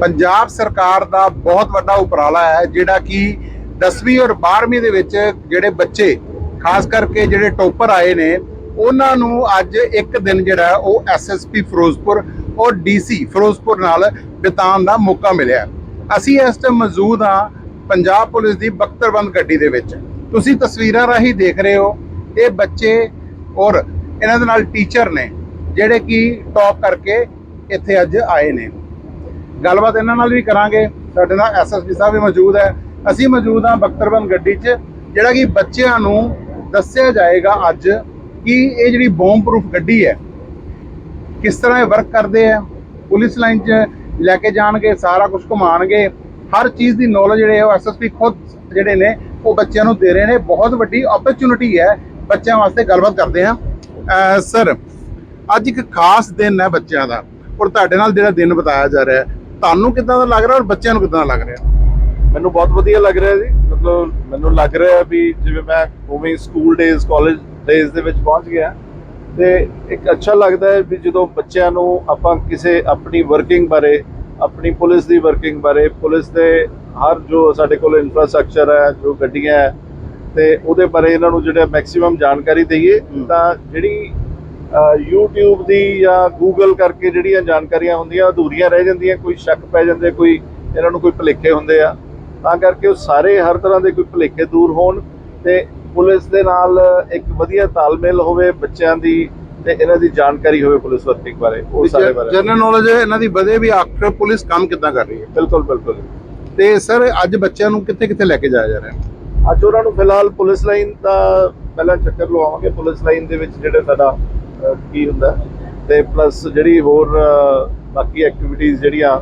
ਪੰਜਾਬ ਸਰਕਾਰ ਦਾ ਬਹੁਤ ਵੱਡਾ ਉਪਰਾਲਾ ਹੈ, ਜਿਹੜਾ ਕਿ 10ਵੀਂ ਔਰ 12ਵੀਂ ਦੇ ਵਿੱਚ ਜਿਹੜੇ ਬੱਚੇ, ਖਾਸ ਕਰਕੇ ਜਿਹੜੇ ਟੋਪਰ ਆਏ ਨੇ, ਉਹਨਾਂ ਨੂੰ ਅੱਜ ਇੱਕ ਦਿਨ ਜਿਹੜਾ ਹੈ, ਉਹ ਐਸਐਸਪੀ ਫਿਰੋਜ਼ਪੁਰ ਔਰ ਡੀਸੀ ਫਿਰੋਜ਼ਪੁਰ ਨਾਲ ਬਿਤਾਉਣ ਦਾ ਮੌਕਾ ਮਿਲਿਆ ਅਸੀਂ ਇਸ ਟਾਈਮ ਮੌਜੂਦ ਹਾਂ ਪੰਜਾਬ ਪੁਲਿਸ ਦੀ ਬਖਤਰਬੰਦ ਗੱਡੀ ਦੇ ਵਿੱਚ। ਤੁਸੀਂ ਤਸਵੀਰਾਂ ਰਾਹੀਂ ਦੇਖ ਰਹੇ ਹੋ, ਇਹ ਬੱਚੇ ਔਰ ਇਹਨਾਂ ਦੇ ਨਾਲ ਟੀਚਰ ਨੇ, ਜਿਹੜੇ ਕਿ ਟੌਪ ਕਰਕੇ ਇੱਥੇ ਅੱਜ ਆਏ ਨੇ। ਗੱਲਬਾਤ ਇਹਨਾਂ ਨਾਲ ਵੀ ਕਰਾਂਗੇ। ਸਾਡੇ ਨਾਲ ਐਸਐਸਪੀ ਸਾਹਿਬ ਵੀ ਮੌਜੂਦ ਹੈ। ਅਸੀਂ ਮੌਜੂਦ ਹਾਂ ਬਖਤਰਬੰਦ ਗੱਡੀ 'ਚ, ਜਿਹੜਾ ਕਿ ਬੱਚਿਆਂ ਨੂੰ ਦੱਸਿਆ ਜਾਏਗਾ ਅੱਜ ਕਿ ਇਹ ਜਿਹੜੀ ਬੌਮ ਪ੍ਰੂਫ ਗੱਡੀ ਹੈ, ਕਿਸ ਤਰ੍ਹਾਂ ਇਹ ਵਰਕ ਕਰਦੇ ਆ ਪੁਲਿਸ ਲਾਈਨ 'ਚ ਲੈ ਕੇ ਜਾਣਗੇ, ਸਾਰਾ ਕੁਝ ਘੁਮਾਣਗੇ। ਹਰ ਚੀਜ਼ ਦੀ ਨੌਲੇਜ ਜਿਹੜੇ ਉਹ ਐਸਐਸਪੀ ਖੁਦ ਜਿਹੜੇ ਨੇ, ਉਹ ਬੱਚਿਆਂ ਨੂੰ ਦੇ ਰਹੇ ਨੇ। ਬਹੁਤ ਵੱਡੀ ਓਪਰਚੁਨਿਟੀ ਹੈ, ਬੱਚਿਆਂ ਵਾਸਤੇ ਗੱਲਬਾਤ ਕਰਦੇ ਹਾਂ। ਸਰ ਅੱਜ ਇੱਕ ਖਾਸ ਦਿਨ ਹੈ ਬੱਚਿਆਂ ਦਾ। ਔਰ ਤੁਹਾਡੇ ਨਾਲ ਜਿਹੜਾ ਦਿਨ ਬਤਾਇਆ ਜਾ ਰਿਹਾ ਹੈ ਤੁਹਾਨੂੰ ਕਿਦਾਂ ਦਾ ਲੱਗ ਰਿਹਾ ਔਰ ਬੱਚਿਆਂ ਨੂੰ ਕਿਦਾਂ ਦਾ ਲੱਗ ਰਿਹਾ? ਮੈਨੂੰ ਬਹੁਤ ਵਧੀਆ ਲੱਗ ਰਿਹਾ ਜੀ। ਮਤਲਬ ਮੈਨੂੰ ਲੱਗ ਰਿਹਾ ਵੀ ਜਿਵੇਂ ਮੈਂ ਉਵੇਂ ਸਕੂਲ ਡੇਜ਼ ਕਾਲਜ ਡੇਜ਼ ਦੇ ਵਿੱਚ ਪਹੁੰਚ ਗਿਆ। ਤੇ ਇੱਕ ਅੱਛਾ ਲੱਗਦਾ ਹੈ ਵੀ ਜਦੋਂ ਬੱਚਿਆਂ ਨੂੰ ਆਪਾਂ ਕਿਸੇ ਆਪਣੀ ਵਰਕਿੰਗ ਬਾਰੇ ਆਪਣੀ ਪੁਲਿਸ ਦੀ ਵਰਕਿੰਗ ਬਾਰੇ ਪੁਲਿਸ ਦੇ ਹਰ ਜੋ ਸਾਡੇ ਕੋਲ ਇਨਫਰਾਸਟ੍ਰਕਚਰ ਹੈ ਜੋ ਗੱਡੀਆਂ ਹੈ ਤੇ ਉਹਦੇ ਬਾਰੇ ਇਹਨਾਂ ਨੂੰ ਜਿਹੜਾ ਮੈਕਸਿਮਮ ਜਾਣਕਾਰੀ ਦਈਏ। ਤਾਂ ਜਿਹੜੀ YouTube ਦੀ ਜਾਂ Google ਕਰਕੇ ਜਿਹੜੀਆਂ ਜਾਣਕਾਰੀਆਂ ਹੁੰਦੀਆਂ ਅਧੂਰੀਆਂ ਰਹਿ ਜਾਂਦੀਆਂ ਕੋਈ ਸ਼ੱਕ ਪੈ ਜਾਂਦੇ ਕੋਈ ਇਹਨਾਂ ਨੂੰ ਕੋਈ ਭੁਲੇਖੇ ਹੁੰਦੇ ਆ ਤਾਂ ਕਰਕੇ ਉਹ ਸਾਰੇ ਹਰ ਤਰ੍ਹਾਂ ਦੇ ਕੋਈ ਭੁਲੇਖੇ ਦੂਰ ਹੋਣ ਤੇ ਪੁਲਿਸ ਦੇ ਨਾਲ ਇੱਕ ਵਧੀਆ ਤਾਲਮੇਲ ਹੋਵੇ ਬੱਚਿਆਂ ਦੀ ਤੇ ਇਹਨਾਂ ਦੀ ਜਾਣਕਾਰੀ ਹੋਵੇ ਪੁਲਿਸ ਵਰਕਿੰਗ ਬਾਰੇ ਉਹ ਸਾਰੇ ਬਾਰੇ। ਜਨਰਲ ਨੌਲੇਜ ਇਹਨਾਂ ਦੀ ਵਧੇ ਵੀ ਆਖਰ ਪੁਲਿਸ ਕੰਮ ਕਿਦਾਂ ਕਰ ਰਹੀ ਹੈ। ਬਿਲਕੁਲ ਬਿਲਕੁਲ। ਤੇ ਸਰ ਅੱਜ ਬੱਚਿਆਂ ਨੂੰ ਕਿੱਥੇ ਕਿੱਥੇ ਲੈ ਕੇ ਜਾਇਆ ਜਾ ਰਿਹਾ ਹੈ? ਅੱਜ ਉਹਨਾਂ ਨੂੰ ਫਿਲਹਾਲ ਪੁਲਿਸ ਲਾਈਨ ਦਾ ਪਹਿਲਾਂ ਚੱਕਰ ਲਵਾਵਾਂਗੇ ਪੁਲਿਸ ਲਾਈਨ ਦੇ ਵਿੱਚ ਜਿਹੜੇ ਸਾਡਾ ਕੀ ਹੁੰਦਾ? ਹੈ, ਤੇ ਪਲੱਸ ਜਿਹੜੀ ਹੋਰ ਬਾਕੀ ਐਕਟੀਵਿਟੀਜ਼ ਜਿਹੜੀਆਂ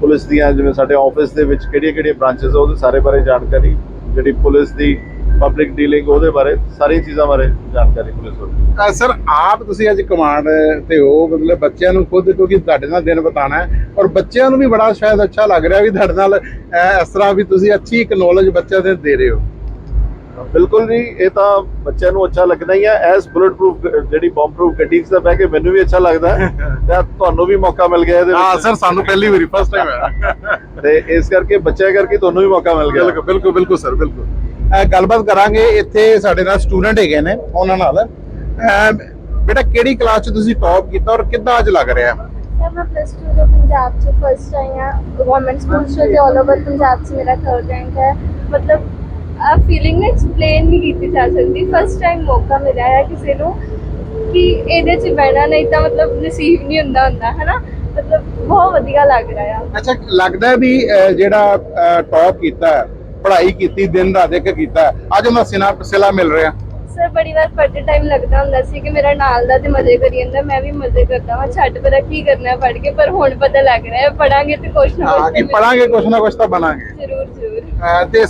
ਪੁਲਿਸ ਦੀਆਂ ਜਿਵੇਂ ਸਾਡੇ ਆਫਿਸ ਦੇ ਵਿੱਚ ਕਿਹੜੀਆਂ ਕਿਹੜੀਆਂ ਬ੍ਰਾਂਚਸ ਉਹਦੇ ਸਾਰੇ ਬਾਰੇ ਜਾਣਕਾਰੀ ਜਿਹੜੀ ਪੁਲਿਸ ਦੀ ਪਬਲਿਕ ਡੀਲਿੰਗ ਉਹਦੇ ਬਾਰੇ ਸਾਰੀਆਂ ਚੀਜ਼ਾਂ ਬਾਰੇ ਜਾਣਕਾਰੀ ਪੁਲਿਸ ਨੂੰ ਸਰ ਆਪ ਤੁਸੀਂ ਅੱਜ ਕਮਾਂਡ ਤੇ ਹੋ ਮਤਲਬ ਬੱਚਿਆਂ ਨੂੰ ਖੁਦ ਕਿਉਂਕਿ ਤੁਹਾਡੇ ਨਾਲ ਦਿਨ ਬਿਤਾਣਾ ਹੈ ਔਰ ਬੱਚਿਆਂ ਨੂੰ ਵੀ ਬੜਾ ਸ਼ਾਇਦ ਅੱਛਾ ਲੱਗ ਰਿਹਾ ਵੀ ਤੁਹਾਡੇ ਨਾਲ ਅਹ, ਇਸ ਤਰ੍ਹਾਂ ਵੀ ਤੁਸੀਂ ਅੱਛੀ ਇੱਕ ਨੌਲੇਜ ਬੱਚਿਆਂ ਦੇ ਦੇ ਰਹੇ ਹੋ। ਬਿਲਕੁਲ ਜੀ ਇਹ ਤਾਂ ਬੱਚਿਆਂ ਨੂੰ ਅੱਛਾ ਲੱਗਣਾ ਹੀ ਹੈ ਐਸ ਬੁਲਟ ਪ੍ਰੂਫ ਜਿਹੜੀ ਬੰਬ ਪ੍ਰੂਫ ਗੱਡੀ 'ਚ ਤਾਂ ਬਹਿ ਕੇ ਮੈਨੂੰ ਵੀ ਅੱਛਾ ਲੱਗਦਾ। ਹੈ ਤੇ ਤੁਹਾਨੂੰ ਵੀ ਮੌਕਾ ਮਿਲ ਗਿਆ ਇਹਦੇ ਹਾਂ ਵਿੱਚ। ਸਰ ਸਾਨੂੰ ਪਹਿਲੀ ਵਾਰੀ ਫਸਟ ਟਾਈਮ ਹੈ। ਤੇ ਇਸ ਕਰਕੇ ਬੱਚਿਆਂ ਕਰਕੇ ਤੁਹਾਨੂੰ ਵੀ ਮੌਕਾ ਮਿਲ ਗਿਆ। ਬਿਲਕੁਲ ਬਿਲਕੁਲ ਬਿਲਕੁਲ ਸਰ ਬਿਲਕੁਲ। ਗੱਲਬਾਤ ਕਰਾਂਗੇ ਇੱਥੇ ਸਾਡੇ ਨਾਲ ਸਟੂਡੈਂਟ ਹੈਗੇ ਨੇ ਉਹਨਾਂ ਨਾਲ। ਬੇਟਾ ਕਿਹੜੀ ਕਲਾਸ ਚ ਤੁਸੀਂ ਟੌਪ ਕੀਤਾ ਔਰ ਕਿੱਦਾਂ ਅੱਜ ਲੱਗ ਰਿਹਾ? ਸਰ ਮੈਂ ਪਲੱਸ 2 ਤੋਂ ਪੰਜਾਬ ਚ ਫਸਟ ਆਈ ਹਾਂ। ਗਵਰਨਮੈਂਟ ਸਕੂਲ ਚ ਤੇ ਆਲ ਓਵਰ ਪੰਜਾਬ ਚ ਮੇਰਾ ਥਰਡ ਰੈਂਕ ਹੈ। ਮਤਲਬ ਆ ਫੀਲਿੰਗ ਐਕਸਪਲੇਨ ਨਹੀਂ ਕੀਤੀ ਜਾ ਸਕਦੀ। ਫਸਟ ਟਾਈਮ ਮੌਕਾ ਮਿਲਿਆ ਹੈ ਕਿਸੇ ਨੂੰ ਕਿ ਇਹਦੇ ਚ ਬਹਿਣਾ ਨਹੀਂ ਤਾਂ ਮਤਲਬ ਨਸੀਬ ਨਹੀਂ ਹੁੰਦਾ ਹੁੰਦਾ ਹੈ ਨਾ ਮਤਲਬ ਬਹੁਤ ਵਧੀਆ ਲੱਗ ਰਿਹਾ ਆ। ਅੱਛਾ ਲੱਗਦਾ ਵੀ ਅਹ, ਜਿਹੜਾ ਟੌਪ ਕੀਤਾ ਹੈ, ਪੜ੍ਹਾਈ ਕੀਤੀ ਦਿਨ ਰਾਤ ਇੱਕ ਕੀਤਾ ਹੈ, ਅੱਜ ਉਹਦਾ ਸਿਨਾ ਸਿਲਾ ਮਿਲ ਰਿਹਾ। ਸਰ ਬੜੀ ਵਾਰ ਪੜ੍ਹਦੇ ਟਾਈਮ ਲੱਗਦਾ ਹੁੰਦਾ ਸੀ ਕਿ ਮੇਰਾ ਨਾਲ ਦਾ ਤੇ ਮਜ਼ੇ ਕਰੀ ਜਾਂਦਾ ਮੈਂ ਵੀ ਮਜ਼ੇ ਕਰਦਾ ਹਾਂ ਛੱਡ ਪਰਾ ਕੀ ਕਰਨਾ ਪੜ੍ਹ ਕੇ ਪਰ ਹੁਣ ਪਤਾ ਲੱਗ ਰਿਹਾ ਹੈ ਪੜਾਂਗੇ ਤੇ ਕੁਛ ਨਾ ਹਾਂ ਕੁਛ ਕਿ ਪੜਾਂਗੇ ਕੁਛ ਨਾ ਕੁਛ ਤਾਂ ਬਣਾਂਗੇ। ਜ਼ਰੂਰ ਜ਼ਰੂਰ। ਅਹ, ਤੇ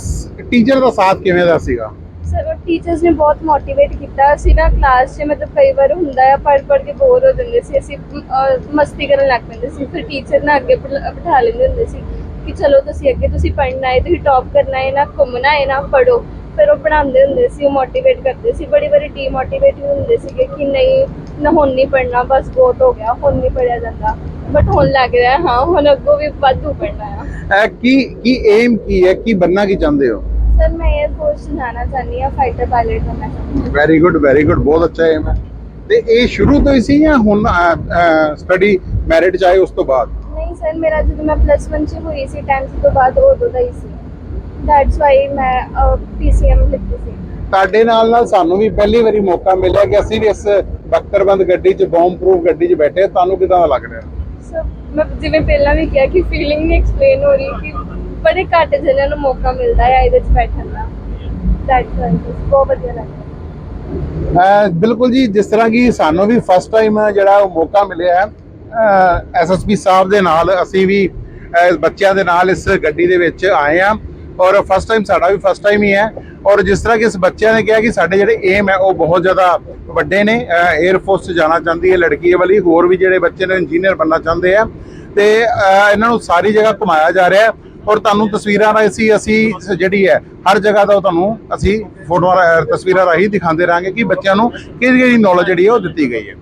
ਟੀਚਰ ਦਾ ਸਾਥ ਕਿਵੇਂ ਦਾ ਸੀਗਾ? ਸਰ ਟੀਚਰਸ ਨੇ ਬਹੁਤ ਮੋਟੀਵੇਟ ਕੀਤਾ। ਅਸੀਂ ਨਾ ਕਲਾਸ 'ਚ ਮਤਲਬ ਕਈ ਵਾਰ ਹੁੰਦਾ ਆ ਪੜ੍ਹ ਪੜ੍ਹ ਕੇ ਬੋਰ ਹੋ ਜਾਂਦੇ ਸੀ। ਅਸੀਂ ਅਹ, ਮਸਤੀ ਕਰਨ ਲੱਗ ਪੈਂਦੇ ਸੀ। ਫਿਰ ਟੀਚਰ ਨਾ ਅੱਗੇ ਬਿਠਾ ਬਿਠਾ ਲੈਂਦੇ ਹੁੰਦੇ ਸੀ ਕਿ ਚਲੋ ਤੁਸੀਂ ਅੱਗੇ ਤੁਸੀਂ ਪੜ੍ਹਨਾ ਹੈ ਤੁਸੀਂ ਟੌਪ ਕਰਨਾ ਹੈ ਨਾ ਘੁੰਮਣਾ ਹੈ ਨਾ ਪੜੋ ਫਿਰ ਉਹ ਪੜ੍ਹਾਉਂਦੇ ਹੁੰਦੇ ਸੀ ਉਹ ਮੋਟੀਵੇਟ ਕਰਦੇ ਸੀ। ਬੜੀ ਵਾਰੀ ਡੀਮੋਟੀਵੇਟ ਵੀ ਹੁੰਦੇ ਸੀਗੇ ਕਿ ਨਹੀਂ ਨਾ ਹੁਣ ਨਹੀਂ ਪੜ੍ਹਨਾ ਬਸ ਬਹੁਤ ਹੋ ਗਿਆ ਹੁਣ ਨਹੀਂ ਪੜ੍ਹਿਆ ਜਾਂਦਾ। ਬਟ ਹੁਣ ਲੱਗ ਰਿਹਾ ਹਾਂ ਹੁਣ ਅੱਗੋਂ ਵੀ ਵਾਧੂ ਪੜ੍ਹਨਾ ਆ। ਅਹ, ਕੀ ਕੀ ਏਮ ਕੀ ਹੈ? ਕੀ ਬੰਨਾ ਕੀ ਚਾਹੁੰਦੇ ਹੋ? ਸਰ ਮੈਂ ਇਹ ਕੋਰਸ ਜਾਣਾ ਚਾਹੁੰਦੀ ਹਾਂ ਫਾਈਟਰ ਪਾਇਲਟ ਬਣਨਾ ਚਾਹੁੰਦੀ ਹਾਂ ਵੈਰੀ ਗੁੱਡ ਵੈਰੀ ਗੁੱਡ ਬਹੁਤ ਅੱਛਾ ਹੈ। ਤੇ ਇਹ ਸ਼ੁਰੂ ਤੋਂ ਹੀ ਸੀ ਜਾਂ ਹੁਣ ਸਟੱਡੀ ਮੈਰਿਟ ਚਾਹੇ ਉਸ ਤੋਂ ਬਾਅਦ? ਨਹੀਂ ਸਰ ਮੇਰਾ ਜਦੋਂ ਮੈਂ ਪਲੱਸ 1 ਚ ਹੋਈ ਸੀ 10th ਤੋਂ ਬਾਅਦ ਉਦੋਂ ਦਾ ਹੀ ਸੀ। ਦੈਟਸ ਵਾਈ ਮੈਂ ਪੀਸੀਐਮ ਲਿੱਤੀ ਸੀ। ਤੁਹਾਡੇ ਨਾਲ ਨਾਲ ਸਾਨੂੰ ਵੀ ਪਹਿਲੀ ਵਾਰੀ ਮੌਕਾ ਮਿਲਿਆ ਕਿ ਅਸੀਂ ਵੀ ਇਸ ਬਖਤਰਬੰਦ ਗੱਡੀ 'ਚ ਬੌਂਬ ਪ੍ਰੂਫ ਗੱਡੀ 'ਚ ਬੈਠੇ ਤੁਹਾਨੂੰ ਕਿਦਾਂ ਲੱਗ ਰਿਹਾ? ਸੋ ਮੈਂ ਜਿਵੇਂ ਪਹਿਲਾਂ ਵੀ ਕਿਹਾ ਕਿ ਫੀਲਿੰਗ ਨਹੀਂ ਐਕਸਪਲੇਨ ਹੋ ਰਹੀ ਕਿ ਬੜੇ ਘੱਟ ਜਣਿਆਂ ਨੂੰ ਮੌਕਾ ਮਿਲਦਾ ਹੈ ਇਹਦੇ 'ਚ ਬੈਠਣ ਦਾ। ਦੈਟਸ ਬਹੁਤ ਵਧੀਆ ਲੱਗਦਾ। ਬਿਲਕੁਲ ਜੀ, ਜਿਸ ਤਰ੍ਹਾਂ ਕਿ ਸਾਨੂੰ ਵੀ ਫਸਟ ਟਾਈਮ ਜਿਹੜਾ ਉਹ ਮੌਕਾ ਮਿਲਿਆ ਹੈ ਐਸਐਸਪੀ ਸਾਹਿਬ ਦੇ ਨਾਲ, ਅਸੀਂ ਵੀ ਬੱਚਿਆਂ ਦੇ ਨਾਲ ਇਸ ਗੱਡੀ ਦੇ ਵਿੱਚ ਆਏ ਆ ਔਰ ਫਸਟ ਟਾਈਮ ਸਾਡਾ ਵੀ ਫਸਟ ਟਾਈਮ ਹੀ ਹੈ ਔਰ ਜਿਸ ਤਰ੍ਹਾਂ ਕਿ ਇਸ ਬੱਚਿਆਂ ਨੇ ਕਿਹਾ ਕਿ ਸਾਡੇ ਜਿਹੜੇ ਏਮ ਹੈ ਉਹ ਬਹੁਤ ਜ਼ਿਆਦਾ ਵੱਡੇ ਨੇ 에ਅਰ ਫੋਰਸ 'ਚ ਜਾਣਾ ਚਾਹੁੰਦੀ ਹੈ, ਲੜਕੀ ਵਾਲੀ, ਹੋਰ ਵੀ ਜਿਹੜੇ ਬੱਚੇ ਨੇ ਇੰਜੀਨੀਅਰ ਬਣਨਾ ਚਾਹੁੰਦੇ ਆ ਤੇ ਇਹਨਾਂ ਨੂੰ ਸਾਰੀ ਜਗ੍ਹਾ ਘੁਮਾਇਆ ਜਾ ਰਿਹਾ ਹੈ। ਔਰ ਤੁਹਾਨੂੰ ਤਸਵੀਰਾਂ ਰਾਹੀਂ ਅਸੀਂ ਅਸੀਂ ਜਿਹੜੀ ਹੈ, ਹਰ ਜਗ੍ਹਾ ਦਾ ਉਹ ਤੁਹਾਨੂੰ ਅਸੀਂ ਫੋਟੋਆਂ ਰਾ- ਤਸਵੀਰਾਂ ਰਾਹੀਂ ਦਿਖਾਉਂਦੇ ਰਹਾਂਗੇ ਕਿ ਬੱਚਿਆਂ ਨੂੰ ਕਿਹੜੀ ਕਿਹੜੀ ਨੌਲੇਜ ਜਿਹੜੀ ਹੈ ਉਹ ਦਿੱਤੀ ਗਈ ਹੈ।